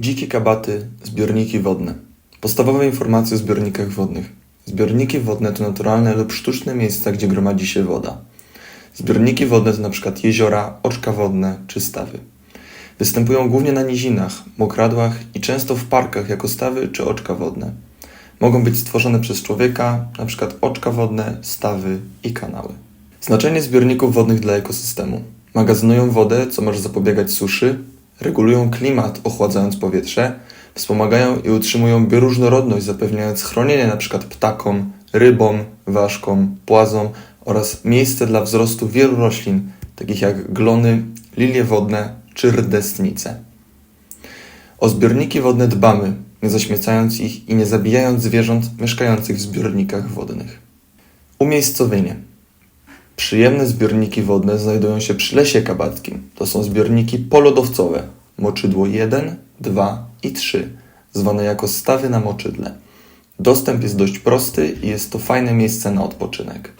Dzikie kabaty, zbiorniki wodne. Podstawowe informacje o zbiornikach wodnych. Zbiorniki wodne to naturalne lub sztuczne miejsca, gdzie gromadzi się woda. Zbiorniki wodne to np. jeziora, oczka wodne czy stawy. Występują głównie na nizinach, mokradłach i często w parkach jako stawy czy oczka wodne. Mogą być stworzone przez człowieka, np. oczka wodne, stawy i kanały. Znaczenie zbiorników wodnych dla ekosystemu. Magazynują wodę, co może zapobiegać suszy, regulują klimat, ochładzając powietrze, wspomagają i utrzymują bioróżnorodność, zapewniając chronienie np. ptakom, rybom, ważkom, płazom oraz miejsce dla wzrostu wielu roślin, takich jak glony, lilie wodne czy rdestnice. O zbiorniki wodne dbamy, nie zaśmiecając ich i nie zabijając zwierząt mieszkających w zbiornikach wodnych. Umiejscowienie. Przyjemne zbiorniki wodne znajdują się przy lesie kabackim. To są zbiorniki polodowcowe, moczydło 1, 2 i 3, zwane jako stawy na moczydle. Dostęp jest dość prosty i jest to fajne miejsce na odpoczynek.